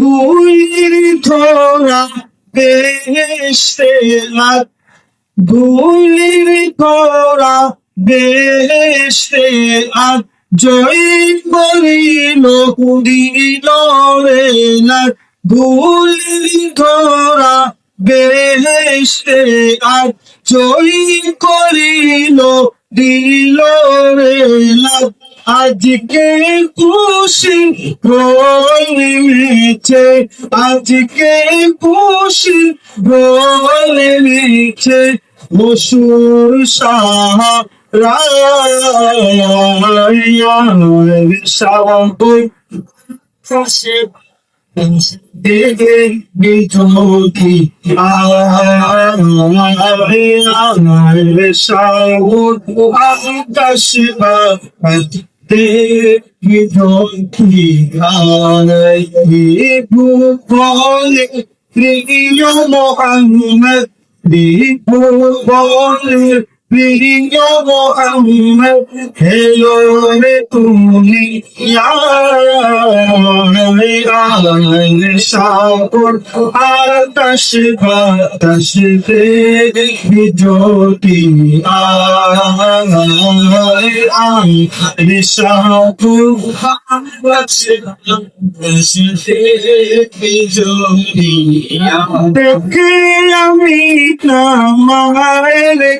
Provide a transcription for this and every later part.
ধুলির ধরা বেহেশতে লাগ। ধুলির ধরা বেহেশতে আগ জয় করিল দিল রে লাগ। ধুলির ধরা আজকে খুশি বলে মিছে আজকে খুশি বলে মিছে মসুর শাহ রায় প্রিয় মোহাম্মদ প্রিয় মোহাম্মদ হেলো রে তুমি সাগর আকাশ বাতাস জ্যোতি আমি জ্যোতি দেখে আমি নামার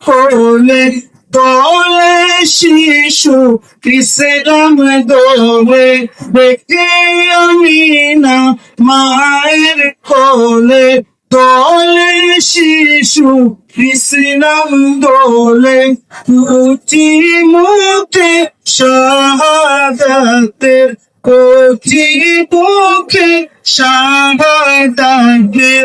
কোলে তোলে শিশু বিশ্রাম দোলে দেখে আমি না মায়ের কোলে তোলে শিশু বিশ্রাম দোলে কুচি মুখে শাহাদাতের কচি মুখে শাহাদাতের